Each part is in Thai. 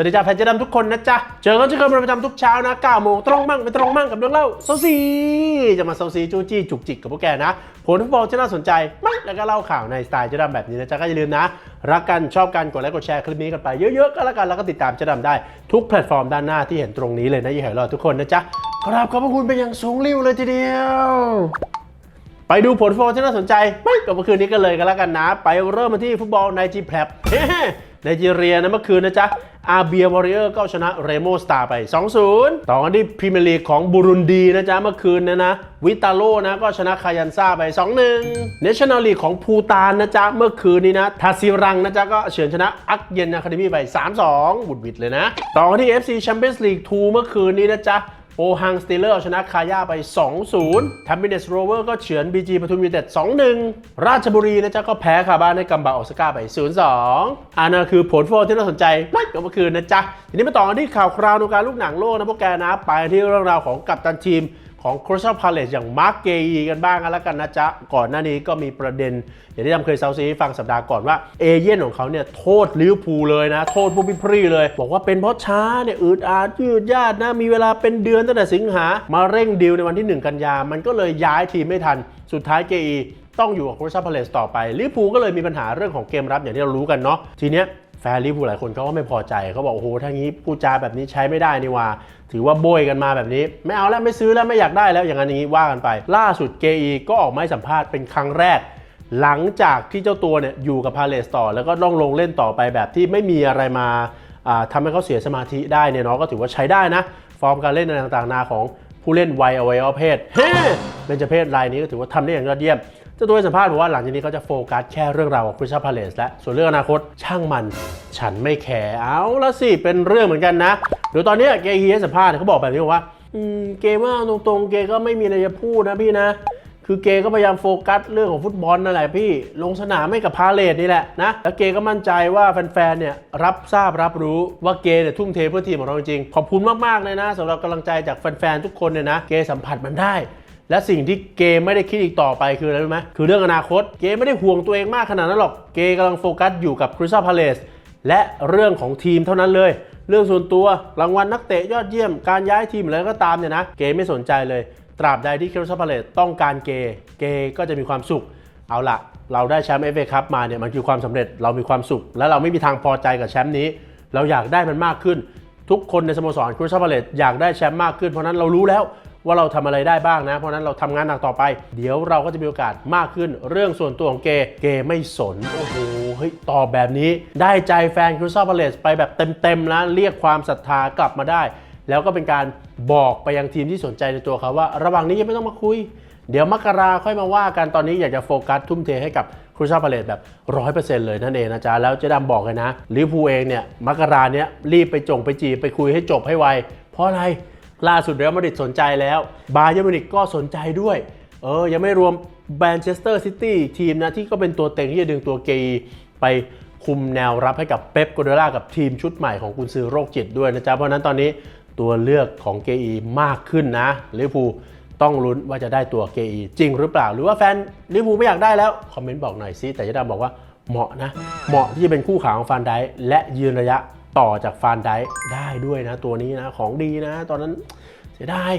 วัสดีจ้าแฟนเจะดำทุกคนนะจ๊ะ เจอกันเช่นเคยเป็นประจำทุกเช้านะ9โมงตรงมั่งไม่ตรงมั่งกับเรื่องเล่าโซซีจะมาโซซีจู้จี้จุกจิกกับพวกแกนะ ผลฟุตบอลที่น่าสนใจมั้ยแล้วก็เล่าข่าวในสไตล์เจะดำแบบนี้นะจ๊ะก็อย่าลืมนะ รักกันชอบกันกดไลค์กดแชร์คลิปนี้กันไปเยอะๆก็แล้วกันแล้วก็ติดตามเจะดำได้ทุกแพลตฟอร์มด้านหน้าที่เห็นตรงนี้เลยนะยี่ห้อรอทุกคนนะจ๊ะกราบขอบพระคุณเป็นอย่างสูงริ่วเลยทีเดียวไปดูผลฟุตบอลที่น่าสนใจไม่กับเมื่อคืนนี้กันเลยกันแล้วกันนะ ไปเริ่มมาที่ฟุตบอลในจีแพลบ ไนจีเรียนะเมื่อคืนนะจ๊ะอาเบียวอริเออร์ก็ชนะเรโมสตาร์ไป 2-0 ต่อกันที่พรีเมียร์ลีกของบุรุนดีนะจ๊ะเมื่อคืนนะนะวิตาโลนะก็ชนะคายันซาไป 2-1 เนชั่นแนลลีกของภูตานนะจ๊ะเมื่อคืนนี้นะทาซิรังนะจ๊ะก็เฉือนชนะอักเยนอะคาเดมี่ไป 3-2บุดวิดเลยนะ ต่อกันที่ FC Champions League 2 เมื่อคืนนี้นะจ๊ะ โอฮังสเตเลอร์เอาชนะคาย่าไป 2-0ทัมบิเนสโรเวอร์ก็เฉือน BG ปทุมยูเต็ด 2-1 ราชบุรีนะจ๊ะก็แพ้คาบ้านให้กัมบาออสการ์ไป 0-2อันนั้นคือผลฟุตบอลที่น่าสนใจไม่กับเมื่อคืนนะจ๊ะ ทีนี้มาต่อกันที่ข่าวคราวในการลูกหนังโลกนะพวกแกนะ ไปที่เรื่องราวของกัปตันทีม ของ c r y s t a l Palace อย่างมาร์กเกยีกันบ้างกันแล้วกันนะจ๊ะ ก่อนหน้านี้ก็มีประเด็น อย่างที่ทำเคยเซาซีฟังสัปดาห์ก่อนว่า เอเย่นของเขาเนี่ยโทษลิเวอร์พูลเลยนะ โทษผู้พิพรีเลย บอกว่าเป็นเพราะช้าเนี่ยอืดอาดยืดยาดนะ มีเวลาเป็นเดือนตั้งแต่สิงหา มาเร่งดีลในวันที่ 1 กันยา มันก็เลยย้ายทีมไม่ทันสุดท้ายเกอีต้องอยู่กับโครซัพพาเลสต่อไปลิเวอร์พูลก็เลยมีปัญหาเรื่องของเกมรับอย่างที่เรารู้กันเนาะทีเนี้ย แฟนลิเวอร์พูลหลายคนเขาก็ไม่พอใจเขาบอกโอ้โหถ้างี้พูดจาแบบนี้ใช้ไม่ได้นี่ว่า ถือว่าโบยกันมาแบบนี้ ไม่เอาแล้วไม่ซื้อแล้วไม่อยากได้แล้วอย่างนั้นอย่างนี้ว่ากันไป ล่าสุดเกอีก็ออกมาให้สัมภาษณ์เป็นครั้งแรก หลังจากที่เจ้าตัวเนี่ยอยู่กับพาเลสต่อ แล้วก็ต้องลงเล่นต่อไปแบบที่ไม่มีอะไรมาอ่าทำให้เขาเสียสมาธิได้เนี่ยเนาะก็ถือว่าใช้ได้นะ ฟอร์มการเล่นอะไรต่างๆนาของผู้เล่นวัยอวัยวะเพศเฮ้เบญจเพศรายนี้ก็ถือว่าทำได้อย่างยอดเยี่ยม เจ้าตัวให้สัมภาษณ์บอกว่าหลังจากนี้เขาจะโฟกัสแค่เรื่องราวของคริสตัลพาเลสและส่วนเรื่องอนาคตช่างมัน ฉันไม่แคร์เอาละสิเป็นเรื่องเหมือนกันนะเดี๋ยวตอนนี้เกย์ฮีให้สัมภาษณ์เขาบอกแบบนี้ว่าอืมเกย์ว่าตรงๆ เกย์ก็ไม่มีอะไรจะพูดนะพี่นะ คือเกย์ก็พยายามโฟกัสเรื่องของฟุตบอลนั่นแหละพี่ ลงสนามไม่กับพาเลทนี่แหละนะ แล้วเกย์ก็มั่นใจว่าแฟนๆ เนี่ยรับทราบรับรู้ว่าเกย์เนี่ยทุ่มเทเพื่อทีมของเราจริง ขอบคุณมากๆเลยนะสำหรับกำลังใจจากแฟนๆ ทุกคนเนี่ยนะ เกย์สัมผัสมันได้ และสิ่งที่เกมไม่ได้คิดอีกต่อไปคืออะไรรู้ไหมคือเรื่องอนาคตเกมไม่ได้ห่วงตัวเองมากขนาดนั้นหรอกเกมกำลังโฟกัสอยู่กับคริสตัลพาเลสและเรื่องของทีมเท่านั้นเลย เรื่องส่วนตัวรางวัลนักเตะยอดเยี่ยม การย้ายทีมอะไรก็ตามเนี่ยนะเกไม่สนใจเลย ตราบใดที่คริสตัลพาเลสต้องการเกย์เกย์ก็จะมีความสุข เอาละเราได้แชมป์เอฟเอคัพมาเนี่ยมันคือความสำเร็จเรามีความสุข และเราไม่มีทางพอใจกับแชมป์นี้ เราอยากได้มันมากขึ้น ทุกคนในสโมสรคริสตัลพาเลสอยากได้แชมป์มากขึ้นเพราะฉะนั้นเรารู้แล้ว ว่าเราทำอะไรได้บ้างนะ เพราะนั้นเราทำงานหนักต่อไป เดี๋ยวเราก็จะมีโอกาสมากขึ้น เรื่องส่วนตัวของเกย์เกไม่สน โอ้โหเฮ้ยตอบแบบนี้ ได้ใจแฟนคริสตัลพาเลสไปแบบเต็มๆนะเรียกความศรัทธากลับมาได้ แล้วก็เป็นการบอกไปยังทีมที่สนใจในตัวเขาว่า ระหว่างนี้ยังไม่ต้องมาคุย เดี๋ยวมกราค่อยมาว่ากันตอนนี้อยากจะโฟกัสทุ่มเทให้กับครูซาพาเลตแบบ 100%เลยนั่นเองนะจ๊ะ แล้วเจะดำบอกเลยนะลิเวอร์พูลเองเนี่ยมกราเนี้ยรีบไปจงไปจีไปคุยให้จบให้ไว เพราะอะไร ล่าสุดเรอัลมาดริดสนใจแล้ว บาเยอร์มิวนิกก็สนใจด้วย เออ ยังไม่รวมแมนเชสเตอร์ซิตี้ทีมนะที่ก็เป็นตัวเต็งที่จะดึงตัวเกย์ไปคุมแนวรับให้กับเป๊ปโกเดล่ากับทีมชุดใหม่ของกุนซือโรคจิตด้วยนะจ๊ะ เพราะนั้นตอนนี้ตัวเลือกของเกย์มากขึ้นนะลิเวอร์พูลต้องลุ้นว่าจะได้ตัว KE จริงหรือเปล่า หรือว่าแฟนลิเวอร์พูลไม่อยากได้แล้ว คอมเมนต์บอกหน่อยซิแต่ยะดำบอกว่าเหมาะนะ เหมาะที่จะเป็นคู่ขาของฟานไดค์และยืนระยะ ต่อจากฟานไดได้ด้วยนะ ตัวนี้นะ ของดีนะ ตอนนั้นเสียดาย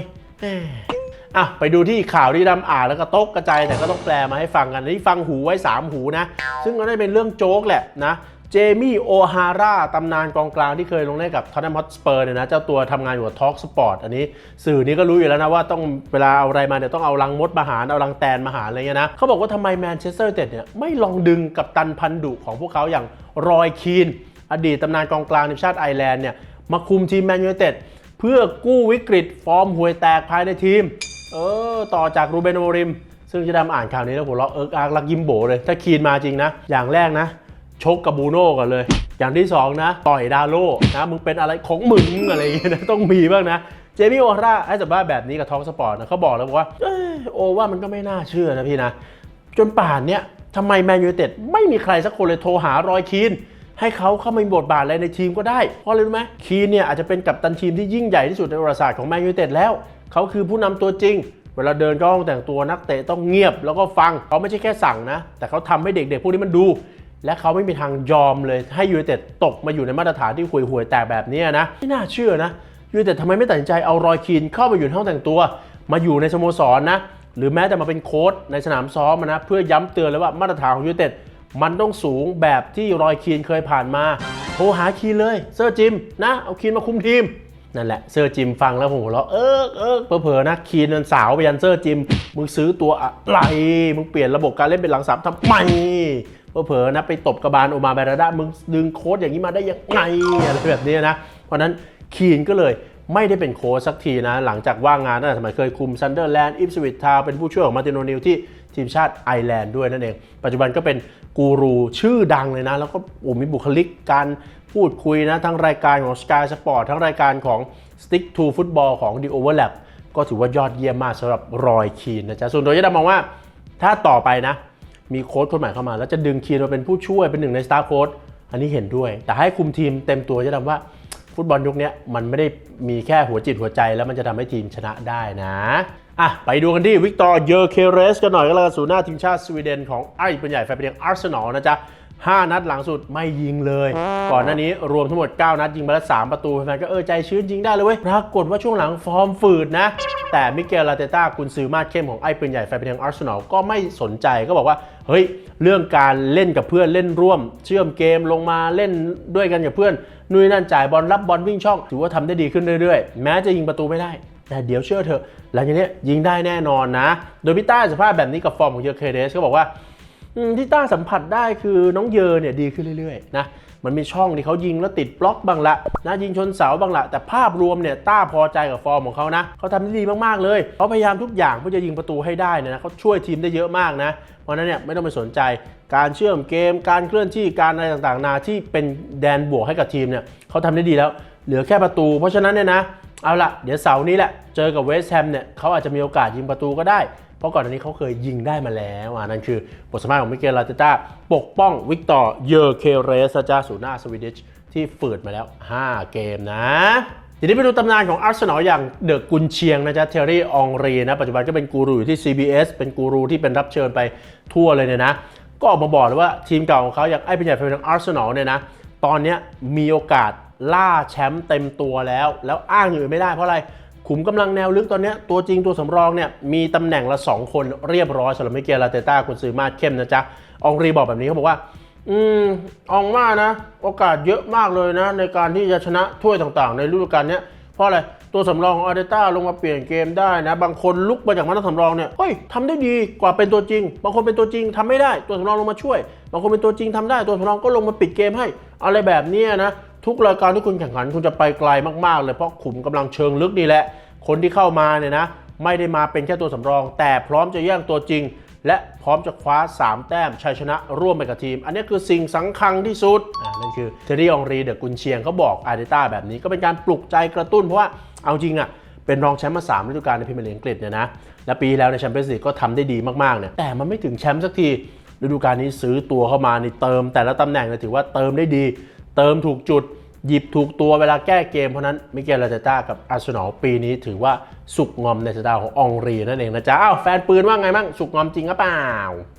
อะไปดูที่ข่าวที่ดำอ่านแล้วก็ตกกระจายแต่ก็ต้องแปลมาให้ฟังกันนี่ฟังหูไว้ 3 หูนะ ซึ่งก็ได้เป็นเรื่องโจ๊กแหละนะเจมี่โอฮาร่าตำนานกองกลางที่เคยลงเล่นกับทอตแนมฮอตสเปอร์เนี่ยนะ เจ้าตัวทำงานอยู่กับทอ l k สปอร์ตอันนี้ สื่อนี้ก็รู้อยู่แล้วนะว่าต้องเวลาเอาอะไรมาเนี่ยต้องเอาลังมดมาหาร เอาลังแตนมาหารอะไรเงี้ยนะเขาบอกว่าทำไมแมนเชสเตอร์ยูไนเต็ดเนี่ยไม่ลองดึงกับตันพันดุของพวกเขาอย่างรอยคีน อดีตตำนานกองกลางทีมชาติไอร์แลนด์เนี่ยมาคุมทีมแมนยูไนเต็ดเพื่อกู้วิกฤตฟอร์มห่วยแตกภายในทีม เออ ต่อจากรูเบนโอริม ซึ่งจะดำอ่านข่าวนี้แล้วหัวเราะเอิกอาร์กลักยิมโบเลย ถ้าคีนมาจริงนะ อย่างแรกนะ ชกกับบูโน่ก่อนเลย อย่างที่สองนะ ต่อยดาโลนะมึงเป็นอะไรของมึงอะไรอย่างเงี้ยนะต้องมีบ้างนะเจมี่โอฮาร่าให้สัมภาษณ์แบบนี้กับทองสปอร์ตนะเขาบอกแล้วบอกว่าเอยโอว่ามันก็ไม่น่าเชื่อนะพี่นะ จนป่านเนี้ยทำไมแมนยูเต็ดไม่มีใครสักคนเลยโทรหารอยคีน ให้เขาเข้ามามีบทบาทอะไรในทีมก็ได้ เพราะอะไรรู้ไหมคีนเนี่ยอาจจะเป็นกัปตันทีมที่ยิ่งใหญ่ที่สุดในประวัติศาสตร์ของแมนยูเต็ดแล้ว เขาคือผู้นำตัวจริง เวลาเดินก็ต้องแต่งตัวนักเตะต้องเงียบแล้วก็ฟังเขาไม่ใช่แค่สั่งนะ แต่เขาทำให้เด็กๆพวกนี้มันดู และเขาไม่มีทางยอมเลยให้ยูเต็ดตกมาอยู่ในมาตรฐานที่ห่วยๆแตกแบบนี้นะไม่น่าเชื่อนะยูเต็ดทำไมไม่ตัดสินใจเอารอยคีนเข้ามาอยู่ในห้องแต่งตัว มาอยู่ในสโมสรนะหรือแม้แต่มาเป็นโค้ชในสนามซ้อมนะเพื่อย้ำเตือนเลยว่ามาตรฐานของยูเต็ด มันต้องสูงแบบที่รอยคีนเคยผ่านมา โทรหาคีนเลยเซอร์จิมนะเอาคีนมาคุมทีมนั่นแหละเซอร์จิมฟังแล้วผมหัวเราะเออเออเผลอๆนะคีนนันสาวไปยันเซอร์จิม มึงซื้อตัวอะไร มึงเปลี่ยนระบบการเล่นเป็นหลังสามทำไมเผลอๆนะไปตบกระบาลโอมาเบรดามึงดึงโค้ดอย่างนี้มาได้ยังไงอะไรแบบนี้นะ เพราะฉะนั้นคีนก็เลยไม่ได้เป็นโค้ชสักทีนะ หลังจากว่างงานตั้งแต่สมัยเคยคุมซันเดอร์แลนด์อิฟสวิตทาวเป็นผู้ช่วยของมาร์ตินโอนิลที่ ทีมชาติไอร์แลนด์ด้วยนั่นเอง ปัจจุบันก็เป็นกูรูชื่อดังเลยนะ แล้วก็โอ้มีบุคลิกการพูดคุยนะ ทั้งรายการของ Sky Sport ทั้งรายการของ Stick to Football ของ The Overlap ก็ถือว่ายอดเยี่ยมมากสำหรับรอยคีนนะจ๊ะส่วนตัวจะดมองว่าถ้าต่อไปนะ มีโค้ชคนใหม่เข้ามา แล้วจะดึงคีนมาเป็นผู้ช่วยเป็นหนึ่งในสตาร์โค้ชอันนี้เห็นด้วย แต่ให้คุมทีมเต็มตัวจะดำว่าฟุตบอลยุคนี้มันไม่ได้มีแค่หัวจิตหัวใจแล้วมันจะทำให้ทีมชนะได้นะ อะไปดูกันที่วิกตอร์เยอร์เคเรสกันหน่อยก็แล้วกันศูนย์หน้าทีมชาติสวีเดนของไอ้เป็นใหญ่แฟนเป็นอาร์เซนอลนะจ๊ะ5 นัดหลังสุดไม่ยิงเลย ก่อนหน้านี้รวมทั้งหมด 9 นัดยิงไปแล้ว 3 ประตูแฟนก็เออใจชื้นยิงได้เลยเว้ยปรากฏว่าช่วงหลังฟอร์มฝืดนะ แต่มิเกลลาเตต้ากุนซือมาดเข้มของไอ้ปืนใหญ่แฟนเป็นอาร์เซนอลก็ไม่สนใจก็บอกว่า เฮ้ย เรื่องการเล่นกับเพื่อนเล่นร่วม เชื่อมเกมลงมาเล่นด้วยกันกับเพื่อนนุ้ยนั่นจ่ายบอลรับบอลวิ่งช่องถือว่าทำได้ดีขึ้นเรื่อยๆ แม้จะยิงประตูไม่ได้ แต่เดี๋ยวเชื่อเถอะหลังจากนี้ยิงได้แน่นอนนะ โดยพี่ต้าสภาพแบบนี้กับฟอร์มของเยอเคเรสก็บอกว่าที่ต้าสัมผัสได้คือน้องเยอเนี่ยดีขึ้นเรื่อยๆนะมันมีช่องที่เขายิงแล้วติดบล็อกบ้างละนะยิงชนเสาบ้างละแต่ภาพรวมเนี่ยต้าพอใจกับฟอร์มของเขานะเขาทำได้ดีมากๆเลยเขาพยายามทุกอย่างเพื่อจะยิงประตูให้ได้นะเขาช่วยทีมได้เยอะมากนะเพราะนั้นเนี่ยไม่ต้องไปสนใจการเชื่อมเกม การเคลื่อนที่การอะไรต่างๆ นาที่เป็นแดนบวกให้กับทีมเนี่ยเขาทำได้ดีแล้ว เหลือแค่ประตู เพราะฉะนั้นเนี่ยนะ เอาละเดี๋ยวเสาร์นี้แหละ เจอกับเวสต์แฮมเนี่ยเขาอาจจะมีโอกาสยิงประตูก็ได้ เพราะก่อนอันนี้เขาเคยยิงได้มาแล้วอะนั่นคือบทสมภาษณ์ของมิเกลลาเตต้าปกป้องวิกตอร์เยอร์เคเรสจ้าสูน้าสวีดิชที่ฝืดมาแล้ว 5 เกมนะทีนี้ไปดูตำนานของอาร์เซนอลอย่างเดอะกุนเชียงนะจ๊ะเทอรี่องรีนะ ปัจจุบันก็เป็นกูรูอยู่ที่ CBS เป็นกูรูที่เป็นรับเชิญไปทั่วเลยเนี่ยนะ ก็ออกมาบอกเลยว่าทีมเก่าของเขาอย่างไอ้เป็นใหญ่เป็นอาร์เซนอลเนี่ยนะ ตอนนี้มีโอกาส ล่าแชมป์เต็มตัวแล้ว แล้วอ้างอยู่ไม่ได้เพราะอะไรขุมกำลังแนวลึกตอนนี้ตัวจริงตัวสำรองเนี่ยมีตำแหน่งละ 2 คนเรียบร้อยสำหรับมิเกลลาเตต้าคุณซื้อมาเข้มนะจ๊ะองรีบอกแบบนี้เขาบอกว่า อืมองมานะ โอกาสเยอะมากเลยนะ ในการที่จะชนะถ้วยต่างๆ ในฤดูกาลเนี้ยเพราะอะไรตัวสำรองของอาร์เตต้าลงมาเปลี่ยนเกมได้นะ บางคนลุกมาจากมาตรฐานสำรองเนี่ยเฮ้ยทำได้ดีกว่าเป็นตัวจริง บางคนเป็นตัวจริงทำไม่ได้ ตัวสำรองลงมาช่วย บางคนเป็นตัวจริงทำได้ ตัวสำรองก็ลงมาปิดเกมให้ อะไรแบบนี้นะ ทุกรายการที่คุณแข่งขันคุณจะไปไกลมากๆ เลยเพราะขุมกำลังเชิงลึกนี่แหละ คนที่เข้ามาเนี่ยนะ ไม่ได้มาเป็นแค่ตัวสำรอง แต่พร้อมจะแย่งตัวจริง และพร้อมจะคว้า 3 แต้มชัยชนะร่วมไปกับทีม อันนี้คือสิ่งสำคัญที่สุดอ่านั่นคือเทอรี่องรีเดอะกุนเชียงเขาบอกอาร์เตต้าแบบนี้ก็เป็นการปลุกใจกระตุ้นเพราะว่าเอาจริงอะเป็นรองแชมป์มา3ฤดูกาลในพรีเมียร์ลีกอังกฤษเนี่ยนะและปีแล้วในแชมเปี้ยนส์ลีกก็ทำได้ดีมากๆเนี่ยแต่มันไม่ถึงแชมป์สักทีฤดูกาลนี้ซื้อตัวเข้ามาในเติม แต่ละตำแหน่งเนี่ยถือว่าเติมได้ดี เติมถูกจุด หยิบถูกตัวเวลาแก้เกมเพราะนั้นมิเกลลาเตต้ากับอาร์เซนอลปีนี้ถือว่าสุกงอมในสไตล์ขององรีนั่นเองนะจ๊ะอ้าวแฟนปืนว่าไงบ้างสุกงอมจริงหรือเปล่า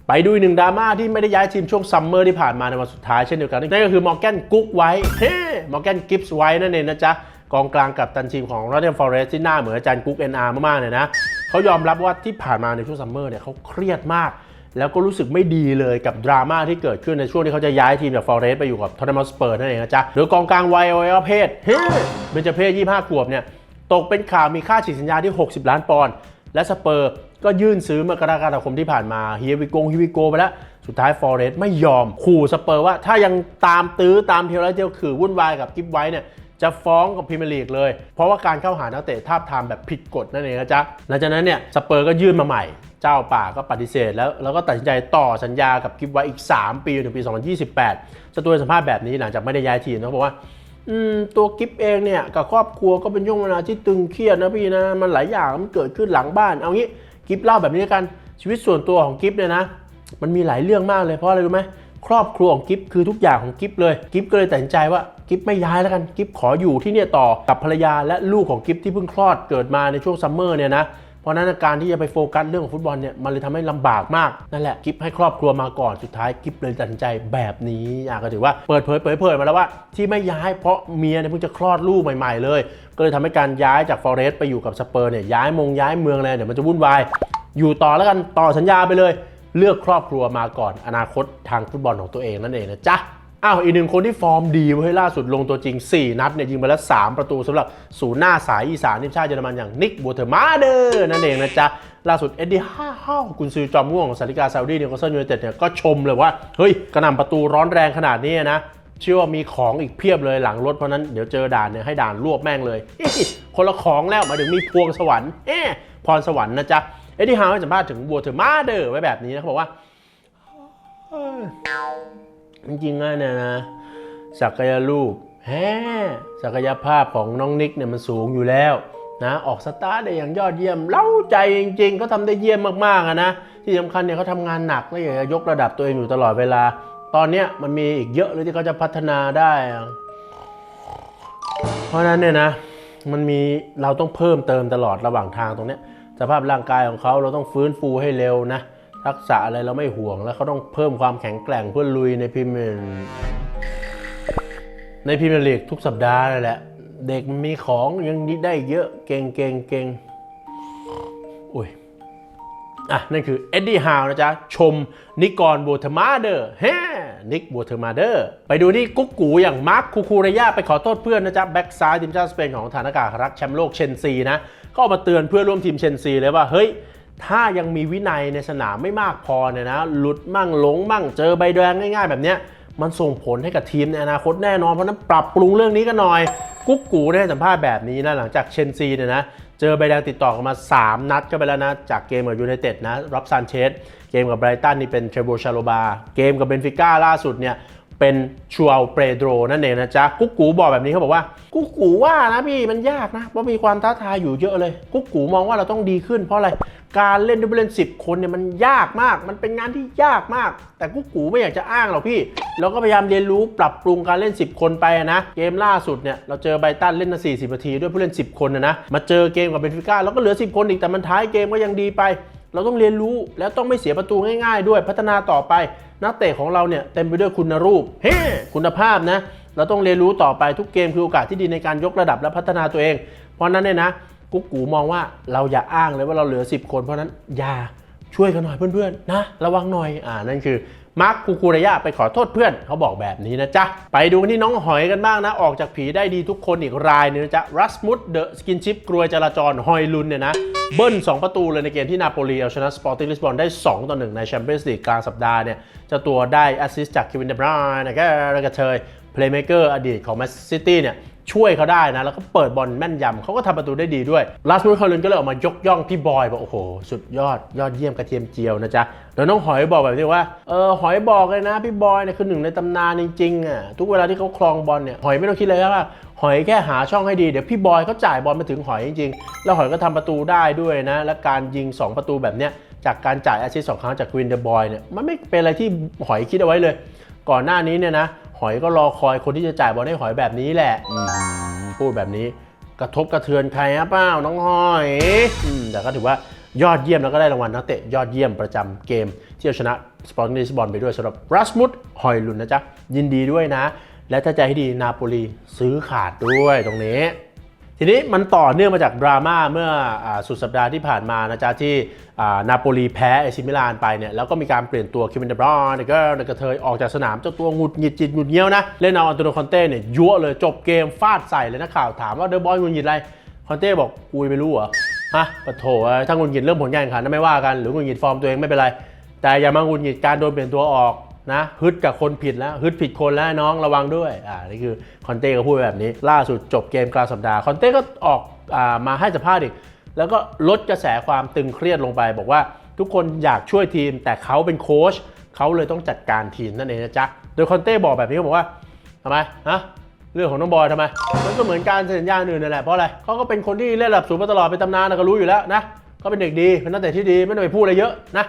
ไปดูอีกหนึ่งดราม่าที่ไม่ได้ย้ายทีมช่วงซัมเมอร์ที่ผ่านมาในวันสุดท้ายเช่นเดียวกันนั่นก็คือมอร์แกนกุ๊กไว้เฮ้มอร์แกนกิฟส์ไว้นั่นเองนะจ๊ะกองกลางกับตันทีมของรอเดนฟอเรสที่หน้าเหมือนอาจารย์กุ๊กเอ็นอาร์มากๆเลยนะเขายอมรับว่าที่ผ่านมาในช่วงซัมเมอร์เนี่ยเขาเครียดมาก แล้วก็รู้สึกไม่ดีเลยกับดราม่าที่เกิดขึ้นในช่วงที่เขาจะย้ายทีมจากฟอเรสต์ไปอยู่กับทอตเทนมัสเปอร์นั่นเองนะจ๊ะโดยกองกลางวัยวัยวะเพศเฮ้เบนจเพศ 25 ขวบเนี่ยตกเป็นข่าวมีค่าฉีดสัญญาที่ 60 ล้านปอนด์และสเปอร์ก็ยื่นซื้อเมื่อกรกฎาคมที่ผ่านมาเฮียวิโกงฮิวิโกไปแล้ว สุดท้ายฟอเรสต์ไม่ยอมขู่สเปอร์ว่าถ้ายังตามตื้อตามเทียวไรเทียวคือวุ่นวายกับกิฟไว้เนี่ยจะฟ้องกับพรีเมียร์ลีกเลย เพราะว่าการเข้าหานักเตะทาบทามแบบผิดกฎนั่นเองนะจ๊ะหลังจากนั้นเนี่ยสเปอร์ก็ยื่นมาใหม่ เจ้าป่าก็ปฏิเสธแล้วแล้วก็ตัดสินใจต่อสัญญากับกิฟไว้อีก 3 ปีถึงปี 2028สตูดิโอสัมภาษณ์แบบนี้หลังจากไม่ได้ย้ายทีมนะบอกว่าตัวกิฟเองเนี่ยกับครอบครัวก็เป็นช่วงเวลาที่ตึงเครียดนะพี่นะมันหลายอย่างมันเกิดขึ้นหลังบ้าน เอางี้กิฟเล่าแบบนี้กันชีวิตส่วนตัวของกิฟเนี่ยนะมันมีหลายเรื่องมากเลยเพราะอะไรรู้ไหมครอบครัวของกิฟคือทุกอย่างของกิฟเลยกิฟก็เลยตัดสินใจว่ากิฟไม่ย้ายแล้วกันกิฟขออยู่ที่เนี่ยต่อกับภรรยาและลูกของกิฟที่เพิ่งคลอดเกิดมาในช่วงซัมเมอร์เนี่ยนะ เพราะนั้นการที่จะไปโฟกัสเรื่องของฟุตบอลเนี่ยมันเลยทำให้ลำบากมากนั่นแหละกิฟให้ครอบครัวมาก่อนสุดท้ายกิฟเลยตัดสินใจแบบนี้อยากก็ถือว่าเปิดเผยเผยเผยมาแล้วว่าที่ไม่ย้ายเพราะเมียเนี่ยเพิ่งจะคลอดลูกใหม่ๆ เลย ก็เลยทำให้การย้ายจากฟอเรสต์ไปอยู่กับสเปอร์เนี่ยย้ายมงย้ายเมืองเลยเดี๋ยวมันจะวุ่นวายอยู่ต่อแล้วกันต่อสัญญาไปเลย เลือกครอบครัวมาก่อนอนาคตทางฟุตบอลของตัวเองนั่นเองนะจ๊ะ อ้าวอีกหนึ่งคนที่ฟอร์มดีเว้ยล่าสุดลงตัวจริง 4 นัดเนี่ยยิงไปแล้ว 3 ประตูสำหรับศูนย์หน้าสายอีสานทีมชาติเยอรมันอย่างนิกบูเทอร์มาเดอร์นั่นเองนะจ๊ะ ล่าสุดเอ็ดดี้ฮ่าฮ่ากุนซือจอมง่วงของสาริกาซาอุดีนิวคาสเซิลยูไนเต็ดเนี่ยก็ชมเลยว่า เฮ้ย กระหน่ำประตูร้อนแรงขนาดนี้นะเชื่อว่ามีของอีกเพียบเลยหลังรถเพราะนั้นเดี๋ยวเจอด่านเนี่ยให้ด่านรวบแม่งเลย คนละของแล้วมาถึงมีพวงสวรรค์เอ๊พรสวรรค์นะจ๊ะเอ็ดดี้ฮาวให้สัมภาษณ์ถึงบัวเทอร์มาเดอร์ไว้แบบนี้นะเขาบอกว่า จริงๆเนี่ยนะ ศักยรูปแฮศักยภาพของน้องนิกเนี่ยมันสูงอยู่แล้วนะออกสตาร์ทได้อย่างยอดเยี่ยม เล้าใจจริงๆเขาทำได้เยี่ยมมากๆนะ ที่สำคัญเนี่ยเขาทำงานหนักและอยากจะยกระดับตัวเองอยู่ตลอดเวลา ตอนเนี้ยมันมีอีกเยอะเลยที่เขาจะพัฒนาได้ เพราะฉะนั้นเนี่ยนะมันมีเราต้องเพิ่มเติมตลอดระหว่างทางตรงเนี้ยสภาพร่างกายของเขาเราต้องฟื้นฟูให้เร็วนะ ทักษะอะไรเราไม่ห่วง แล้วเขาต้องเพิ่มความแข็งแกร่งเพื่อลุยในพรีเมียร์ในพรีเมียร์ลีกทุกสัปดาห์เลยแหละ เด็กมีของยังได้เยอะเก่งเก่งเก่งอุ้ยอะ นั่นคือเอ็ดดี้ฮาวนะจ๊ะ ชมนิกรบูเทอร์มาเดอร์แฮนิกบูเทอร์มาเดอร์ ไปดูนี่กุ๊กกูอย่างมาร์คคูคูเรยาไปขอโทษเพื่อนนะจ๊ะ แบ็กซ้ายทีมชาติสเปนของฐานอากาศรักแชมป์โลกเชนซีนะ ก็ออกมาเตือนเพื่อนร่วมทีมเชนซีเลยว่า เฮ้ย ถ้ายังมีวินัยในสนามไม่มากพอเนี่ยนะหลุดมั่งหลงมั่งเจอใบแดงง่าย ๆ แบบเนี้ยมันส่งผลให้กับทีมในอนาคตแน่นอนเพราะนั้นปรับปรุงเรื่องนี้กันหน่อย กุ๊กกูได้สัมภาษณ์แบบนี้นะหลังจากเชนซีเนี่ยนะเจอใบแดงติดต่อกันมา 3 นัดก็ไปแล้วนะ จากเกมกับยูไนเต็ดนะรับซานเชสเกมกับไบรตันนี่เป็นเทรโบชาโลบา เกมกับเบนฟิก้าล่าสุดเนี่ย เป็นชัวเปโดรนั่นเองนะจ๊ะ กุ๊กกูบอกแบบนี้เขาบอกว่า กุ๊กกูว่านะพี่มันยากนะ เพราะมีความท้าทายอยู่เยอะเลย กุ๊กกูมองว่าเราต้องดีขึ้นเพราะอะไร การเล่นด้วยผู้เล่น 10 คนเนี่ยมันยากมาก มันเป็นงานที่ยากมาก แต่กุ๊กกูไม่อยากจะอ้างหรอกพี่ เราก็พยายามเรียนรู้ปรับปรุงการเล่น 10 คนไปนะ เกมล่าสุดเนี่ยเราเจอไบตันเล่นมา40นาทีด้วยผู้เล่น 10 คนนะนะ มาเจอเกมกับเบนฟิก้าแล้วก็เหลือ 10 คนอีกแต่มันท้ายเกมก็ยังดีไป เราต้องเรียนรู้แล้วต้องไม่เสียประตูง่ายๆ ด้วยพัฒนาต่อไป นักเตะของเราเนี่ยเต็มไปด้วยคุณรูปเฮ้คุณภาพนะเราต้องเรียนรู้ต่อไปทุกเกมคือโอกาสที่ดีในการยกระดับและพัฒนาตัวเอง เพราะนั้นเนี่ยนะกุ๊กกูมองว่าเราอย่าอ้างเลยว่าเราเหลือ 10 คน เพราะฉะนั้นอย่าช่วยกันหน่อยเพื่อนๆนะระวังหน่อยอ่านั่นคือ มาร์คคูคูระยะไปขอโทษเพื่อนเขาบอกแบบนี้นะจ๊ะ ไปดูที่น้องหอยกันบ้างนะ ออกจากผีได้ดีทุกคนอีกรายหนึงนะจ๊ะรัสมุดเดอะสกินชิพกรวยจราจรหอยลุนเนี่ยนะ เบิ้ล 2 ประตูเลยในเกมที่นาโปลีเอาชนะสปอร์ติ้งลิสบอนได้ 2 ต่อ 1 ในแชมเปี้ยนส์ลีกกลางสัปดาห์เนี่ยจ้าตัวได้แอสซิสต์จากเควินเดบรายน์นะครับแล้วก็เชยเพลย์เมเกอร์อดีตของแมนซิตี้เนี่ย ช่วยเขาได้นะ แล้วก็เปิดบอลแม่นยำเขาก็ทำประตูได้ดีด้วยลาสมูนคาร์ลนก็เลยออกมายกย่องพี่บอยบอกโอ้โห สุดยอดยอดเยี่ยมกระเทียมเจียวนะจ๊ะแล้วน้องหอยบอกแบบนี้ว่าเออหอยบอกเลยนะ พี่บอยเนี่ยคือหนึ่งในตำนานจริงๆอะทุกเวลาที่เขาคลองบอลเนี่ยหอยไม่ต้องคิดเลยว่าหอยแค่หาช่องให้ดีเดี๋ยวพี่บอยเขาจ่ายบอลมาถึงหอยจริงๆ แล้วหอยก็ทำประตูได้ด้วยนะ และการยิง 2 ประตูแบบเนี้ยจากการจ่ายแอสซิสสองครั้งจากควินเดอร์บอยเนี่ยมันไม่เป็นอะไรที่หอยคิดเอาไว้เลย ก่อนหน้านี้เนี่ยนะ หอยก็รอคอยคนที่จะจ่ายบอลให้หอยแบบนี้แหละอืมพูดแบบนี้กระทบกระเทือนใครฮะเปล่าน้องหอยอืมแต่ก็ถือว่ายอดเยี่ยมแล้วก็ได้รางวัลนักเตะยอดเยี่ยมประจำเกม ที่เอาชนะสปอร์ติ้งลิสบอนไปด้วยสำหรับรัสมุดหอยลุนนะจ๊ะ ยินดีด้วยนะ และถ้าใจให้ดีนาโปลีซื้อขาดด้วยตรงนี้ ทีนี้มันต่อเนื่องมาจากดราม่าเมื่ออสุดสัปดาห์ที่ผ่านมานะจ๊ะที่นาโปลีแพ้เอซิมิลานไปเนี่ยแล้วก็มีการเปลี่ยนตัวคิวินเดบรอนเนี่ยก็กระเทยออกจากสนามเจ้าตัวหงุดหงิดจิตหงุดเงี้ยวนะเล่นเอาอันโตนคอนเต้เนี่ยยั่วเลยจบเกมฟาดใส่เลยนักข่าวถามว่าเดอบอยหงุดหงิดอะไรคอนเต้บอกกูไม่รู้เหรอฮะปะโถเอ้ยถ้าหงุดหงิดเรื่องผลการแข่งขันนไม่ว่ากันหรือหงุดหงิดฟอร์มตัวเองไม่เป็นไร แต่อย่ามาหงุดหงิดการโดนเปลี่ยนตัวออก นะฮึดกับคนผิดแล้วฮึดผิดคนแล้วน้องระวังด้วยอ่านี่คือคอนเต้ก็พูดแบบนี้ ล่าสุดจบเกมกลางสัปดาห์คอนเต้ก็ออกอ่ามาให้สัมภาษณ์อีกแล้วก็ลดกระแสความตึงเครียดลงไป บอกว่าทุกคนอยากช่วยทีม แต่เขาเป็นโค้ชเขาเลยต้องจัดการทีมนั่นเองนะจ๊ะโดยคอนเต้บอกแบบนี้เขาบอกว่าทำไมฮะเรื่องของน้องบอยทำไม มันก็เหมือนการเซ็นสัญญาอื่นนั่นแหละเพราะอะไรเขาก็เป็นคนที่เล่นระดับสูงมาตลอดเป็นตำนานก็รู้อยู่แล้วนะเขาเป็นเด็กดีเป็นนักเตะที่ดีไม่ต้องไปพูดอะไรเยอะนะ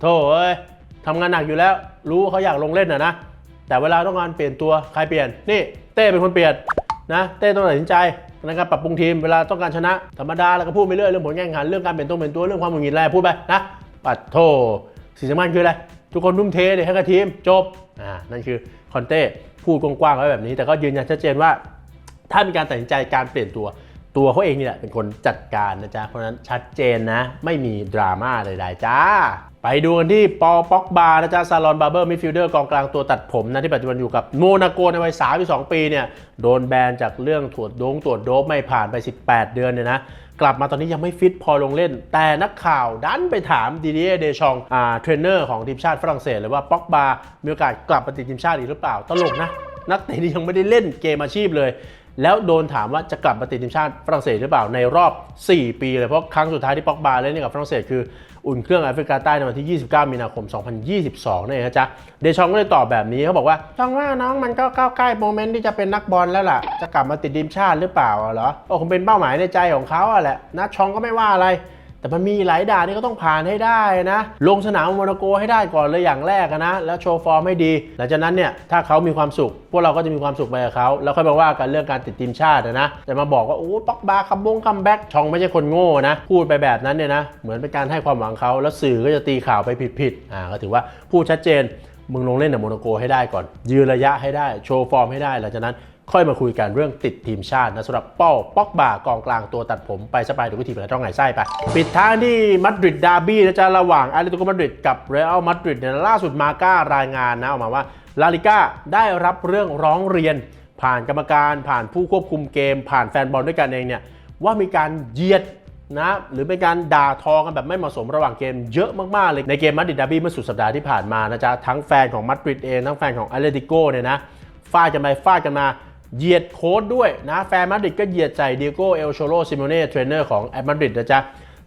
โธ่เอ้ย ทำงานหนักอยู่แล้ว รู้เขาอยากลงเล่นนะนะ แต่เวลาต้องการเปลี่ยนตัวใครเปลี่ยน นี่เต้เป็นคนเปลี่ยนนะ เต้ต้องตัดสินใจในการปรับปรุงทีมเวลาต้องการชนะธรรมดาแล้วก็พูดไปเรื่อยเรื่องผลการแข่งขันเรื่องการเปลี่ยนตัวเปลี่ยนตัวเรื่องความหงุดหงิดอะไรพูดไปนะปัดโทสิ่งสำคัญคืออะไรทุกคนทุ่มเทเลยให้กับทีมจบอ่านั่นคือคอนเต้พูดกว้างๆไว้แบบนี้ แต่ก็ยืนยันชัดเจนว่า ถ้ามีการตัดสินใจการเปลี่ยนตัวตัวเขาเองนี่แหละเป็นคนจัดการนะจ๊ะเพราะนั้นชัดเจนนะ ไม่มีดราม่าใดๆจ้า ไปดูกันที่ปอป็อกบานะจ๊ะซาลอนบาร์เบอร์มิดฟิลเดอร์กองกลางตัวตัดผมนะที่ปัจจุบันอยู่กับโมนาโกในวัย 32 ปีเนี่ยโดนแบนจากเรื่องตรวจโดงตรวจโดบไม่ผ่านไป 18 เดือนเนี่ยนะกลับมาตอนนี้ยังไม่ฟิตพอลงเล่น แต่นักข่าวดันไปถามดีเดียเดชองอ่าเทรนเนอร์ของทีมชาติฝรั่งเศสเลยว่าป็อกบามีโอกาสกลับมาติดทีมชาติอีกหรือเปล่าตลกนะนักเตะที่ยังไม่ได้เล่นเกมอาชีพเลย แล้วโดนถามว่าจะกลับมาติดทีมชาติฝรั่งเศสหรือเปล่าในรอบ 4 ปีเลยเพราะครั้งสุดท้ายที่ป็อกบาเล่นกับฝรั่งเศสคืออุ่นเครื่องแอฟริกาใต้ในวันที่ 29 มีนาคม 2022นี่นเองนะจ๊ะเดชองก็เลยตอบแบบนี้เขาบอกว่าจองว่าน้องมันก็ก้าใกล้โมเมนต์ที่จะเป็นนักบอลแล้วล่ะ จะกลับมาติดทีมชาติหรือเปล่าเหรอโอ้คงเป็นเป้าหมายในใจของเขาอะแหละนะชองก็ไม่ว่าอะไร แต่มันมีหลายด่านที่เขาต้องผ่านให้ได้นะ ลงสนามโมนาโกให้ได้ก่อนเลยอย่างแรกนะ แล้วโชว์ฟอร์มให้ดี หลังจากนั้นเนี่ยถ้าเขามีความสุข พวกเราก็จะมีความสุขไปกับเขาแล้วค่อยมาว่ากันเรื่องการติดทีมชาติอะนะแต่มาบอกว่าโอ้ป็อกบาคัมบงคัมแบ็กชองไม่ใช่คนโง่นะพูดไปแบบนั้นเนี่ยนะเหมือนเป็นการให้ความหวังเขาแล้วสื่อก็จะตีข่าวไปผิดๆอ่าก็ถือว่าพูดชัดเจนมึงลงเล่นกับโมนาโกให้ได้ก่อน ยืนระยะให้ได้ โชว์ฟอร์มให้ได้ หลังจากนั้น ค่อยมาคุยกันเรื่องติดทีมชาตินะสำหรับเป้าป๊อกบากองกลางตัวตัดผมไปสบายดูวิธีเปิดต้องไหนไส้ไป ปิดท้ายที่มาดริดดาร์บี้นะจ๊ะระหว่างอาร์เตโกมาดริดกับเรอัลมาดริดเนี่ยล่าสุดมาก้ารายงานนะออกมาว่าลาลิก้าได้รับเรื่องร้องเรียน ผ่านกรรมการผ่านผู้ควบคุมเกม ผ่านแฟนบอลด้วยกันเองเนี่ยว่ามีการเหยียดนะหรือเป็นการด่าทอกันแบบไม่เหมาะสมระหว่างเกมเยอะมาก ๆ เลย ในเกมมาดริดดาร์บี้เมื่อสุดสัปดาห์ที่ผ่านมานะจ๊ะทั้งแฟนของมาดริดเองทั้งแฟนของอาเลติโกเนี่ยนะฟาดกันไปฟาดกันมา เหยียดโค้ดด้วยนะแฟนมาดริดก็เหยียดใส่เดียโกเอลโชโรซิโมเน่เทรนเนอร์ของแอตมาดริดนะจ๊ะ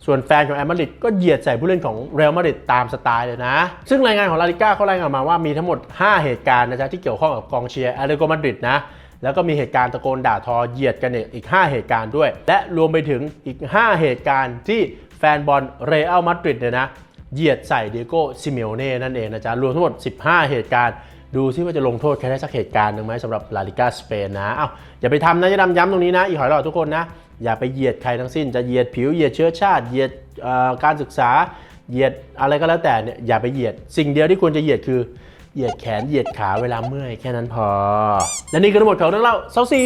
ส่วนแฟนของแอตมาดริดก็เหยียดใส่ผู้เล่นของเรอัลมาดริดตามสไตล์เลยนะ ซึ่งรายงานของลาลิก้าเขารายงานมาว่ามีทั้งหมด 5 เหตุการณ์นะจ๊ะที่เกี่ยวข้องกับกองเชียร์แอตเลติโกมาดริดนะแล้วก็มีเหตุการณ์ตะโกนด่าทอเหยียดกันอีก 5 เหตุการณ์ด้วย และรวมไปถึงอีก 5 เหตุการณ์ที่แฟนบอลเรอัลมาดริดเนี่ยนะเหยียดใส่เดียโก้ซิเมโอเน่นั่นเองนะจ๊ะรวมทั้งหมด 15 เหตุการณ์ ดูซิว่าจะลงโทษใครได้สักเหตุการณ์หนึ่งไหมสำหรับลาลิกาสเปนนะเอ้าอย่าไปทำนะจะดำย้ำตรงนี้นะอีหอยหลอดทุกคนนะ อย่าไปเหยียดใครทั้งสิ้นจะเหยียดผิวเหยียดเชื้อชาติเหยียดการศึกษาเหยียดอะไรก็แล้วแต่เนี่ยอย่าไปเหยียด สิ่งเดียวที่ควรจะเหยียดคือเหยียดแขนเหยียดขาเวลาเมื่อยแค่นั้นพอ และนี่คือทั้งหมดของเรื่องเล่าเซาซี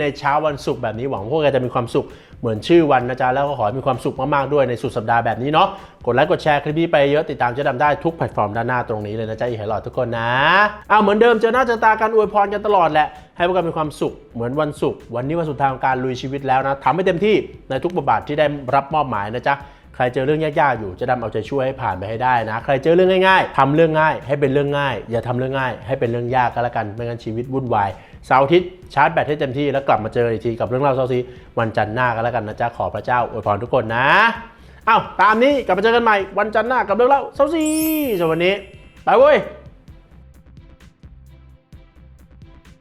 ในเช้าวันศุกร์แบบนี้หวังว่าพวกแกจะมีความสุข เหมือนชื่อวันนะจ๊ะแล้วก็ขอให้มีความสุขมากๆด้วยในสุดสัปดาห์แบบนี้เนาะกดไลค์กดแชร์คลิปนี้ไปเยอะติดตามเจะดำได้ทุกแพลตฟอร์มด้านหน้าตรงนี้เลยนะจ๊ะอีหอยหลอดทุกคนนะอ้าวเหมือนเดิมเจอหน้าเจอตากันอวยพรกันตลอดแหละให้พวกกันมีความสุขเหมือนวันศุกร์วันนี้วันสุดท้ายของการลุยชีวิตแล้วนะทำให้เต็มที่ในทุกบทบาทที่ได้รับมอบหมายนะจ๊ะใครเจอเรื่องยากๆอยู่จะดำเอาใจช่วยให้ผ่านไปให้ได้นะ ใครเจอเรื่องง่ายๆทำเรื่องง่ายให้เป็นเรื่องง่าย อย่าทำเรื่องง่ายให้เป็นเรื่องยากก็แล้วกันไม่งั้นชีวิตวุ่นวาย เสาร์อาทิตย์ชาร์จแบตให้เต็มที่แล้วกลับมาเจออีกทีกับเรื่องเล่าเซาซีวันจันทร์หน้ากันแล้วกันนะจ๊ะขอพระเจ้าอวยพรทุกคนนะเอ้าตามนี้กลับมาเจอกันใหม่วันจันทร์หน้ากับเรื่องเล่าเซาซีสำหรับวันนี้ไปเว้ย